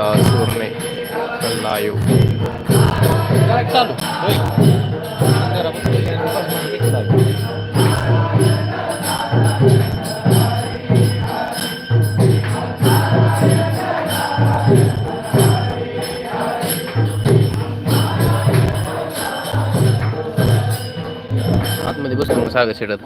जिल्हा सुरणे लाईव्ह चालू आतमध्ये बसतो मग सागर शेडत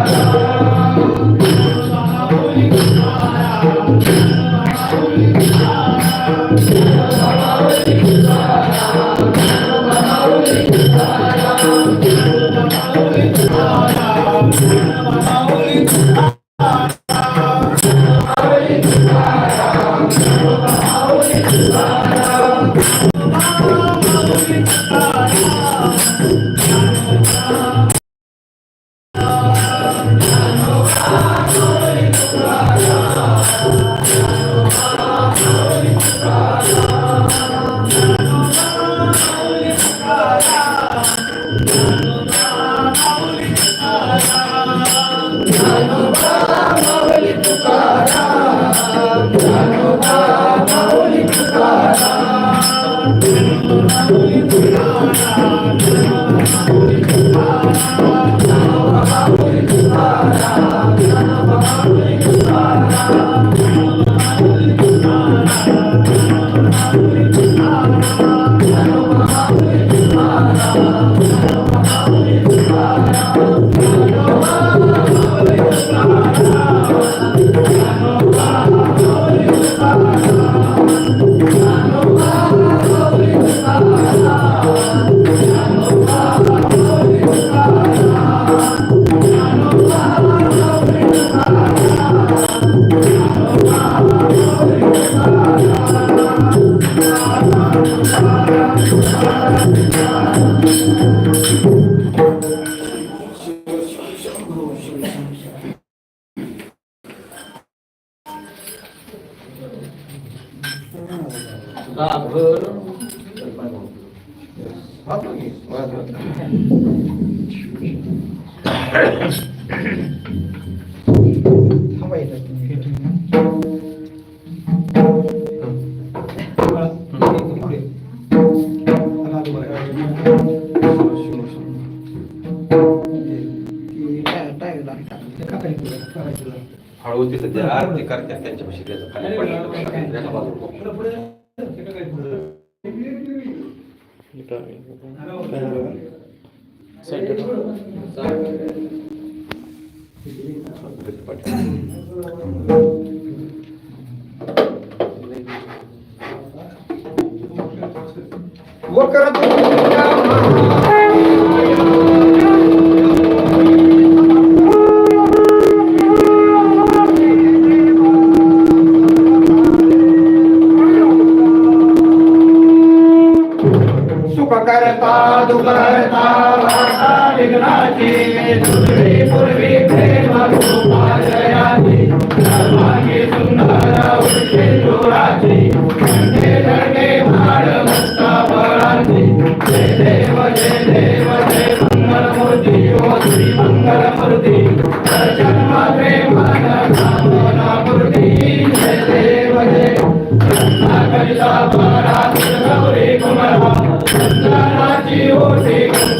Yeah. Thank you. हळू तिथं ते आरती करतात त्यांच्यापाशी त्याचं खाली पडलं. एका बाजूला. विघ्नाची दुसरी पूर्वी प्रेम सर्वांगी सुंदर उठे जोराची भाड बळाची जय देव जय देव जय ओ श्री कामना मूर्ती जय देव जय गौरी ओटी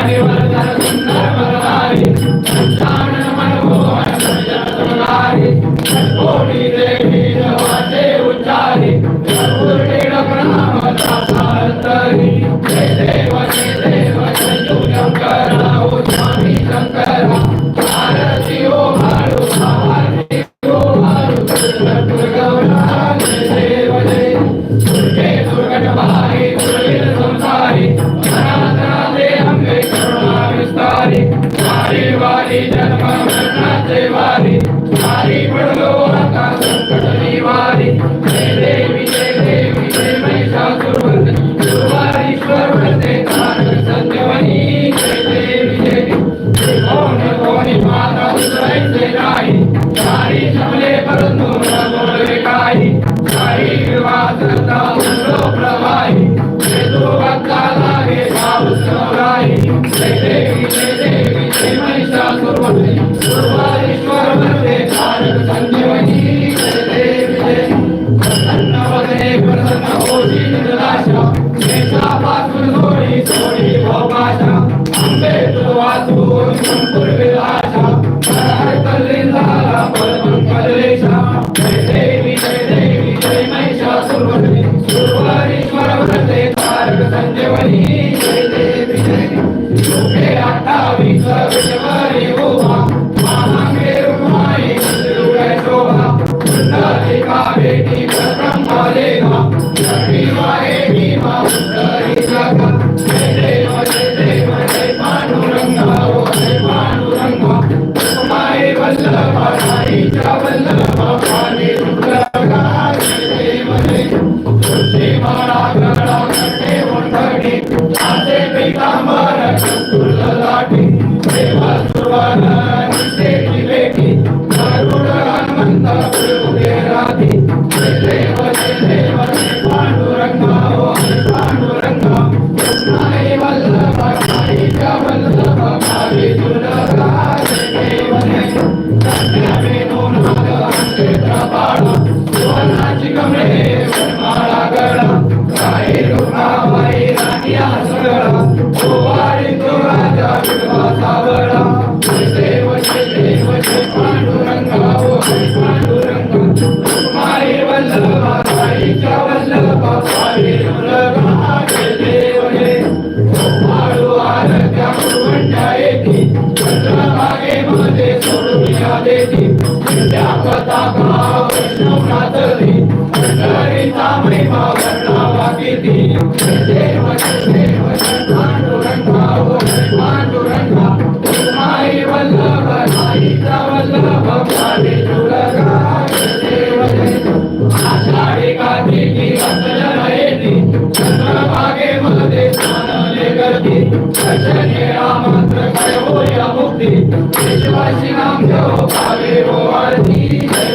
Thank you. संजीवनी विश्वासी नाम घेऊ पावे हो आरती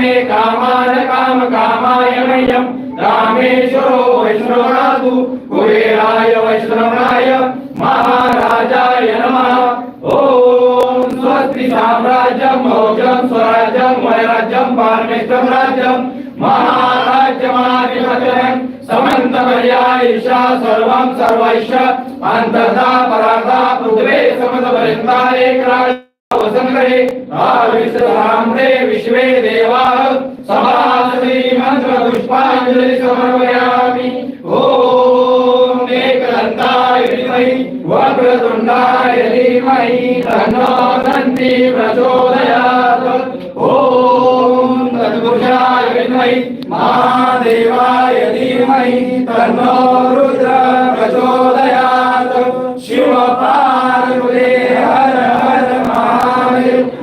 कामे कामान काम कामाय मह्यम रामेश्वरो वैश्रवणातु कुबेराय वैष्णवनाय महाराजाय नमः। ॐ स्वस्ति साम्राज्यं मौजं स्वराज्यं वैराज्यं पारमेष्टं राज्यं। महाराज्यमाधिपत्यं समन्तपर्यायिषा सर्वं सर्वैष अन्तर्धा परार्धा पृथ्वे समतपर्यन्ता एकराज वसंगरे आविश्राम्रे विश्वे देवाः सभासति मंत्र पुष्पांजलि समर्पयामि। ॐ एकदन्ताय धीमहि वक्रतुण्डाय धीमहि तन्नो दन्ति प्रचोदयात्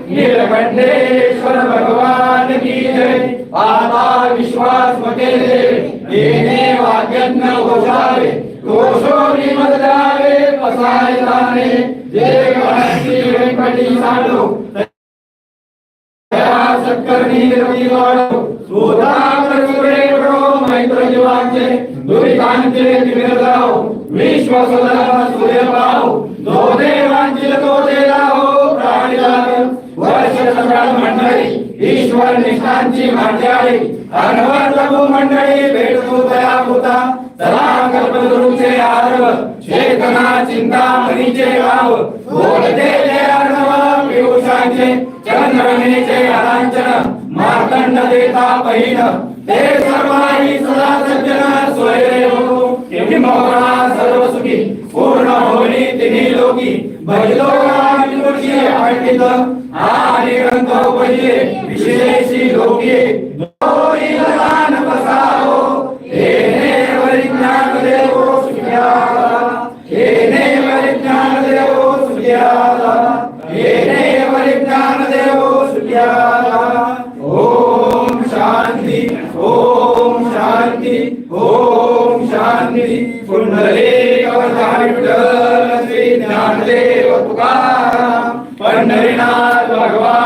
नीलकंठेश्वर भगवान की जय। आता विश्वास मकेले येणे वाक्यज्ञ हो घोषावे घोषोनी मदलावे पसाय ताने। जे गणती वेंकटी सांडो रवी मैत्र जीवांचे दुरितांचे विश्व सदा सूर्य पाव जो देवा ईश्वर निष्ठांची मांडळी अनवर लघु मंडळी भेटतो दया होता. सदा कल्पतरूचे आरव चेतना चिंता मनीचे गाव बोलते जे अर्णव पियुषांचे चंद्रनेचे अलांचन मार्तंड देता पहिन ते सर्वाही सदा सज्जन सोयरे हो किंबहुना सर्व सुखी पूर्ण होली तिन्ही लोकी. भजलो विदुषी पंडित आणि ग्रंथ पहिले विशेषी बसावो देवो सुख्याला देवो सुख्याला देवो सुख्याला ओम शांती ओम शांती ओम शांती पुंडले विठ्ठल श्री ज्ञानदेव तुकाराम पंढरीनाथ भगवान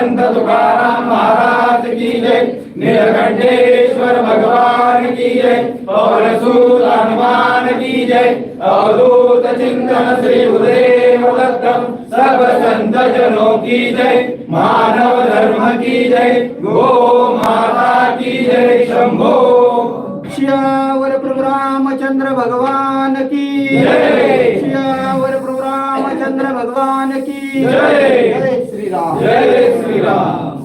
संत तुकाराम महाराज की जय। नीलकंठेश्वर भगवान की जय। पवन सुत हनुमान की जय। अवधूत चिंतन श्री उदेव दत्तम। सर्व संत जनों की जय। मानव धर्म की जय। गो माता की जय शंभो। श्यावर प्रभु रामचंद्र भगवान की जय। श्यावर रामचंद्र भगवान की जय। जय श्रीराम जय श्रीराम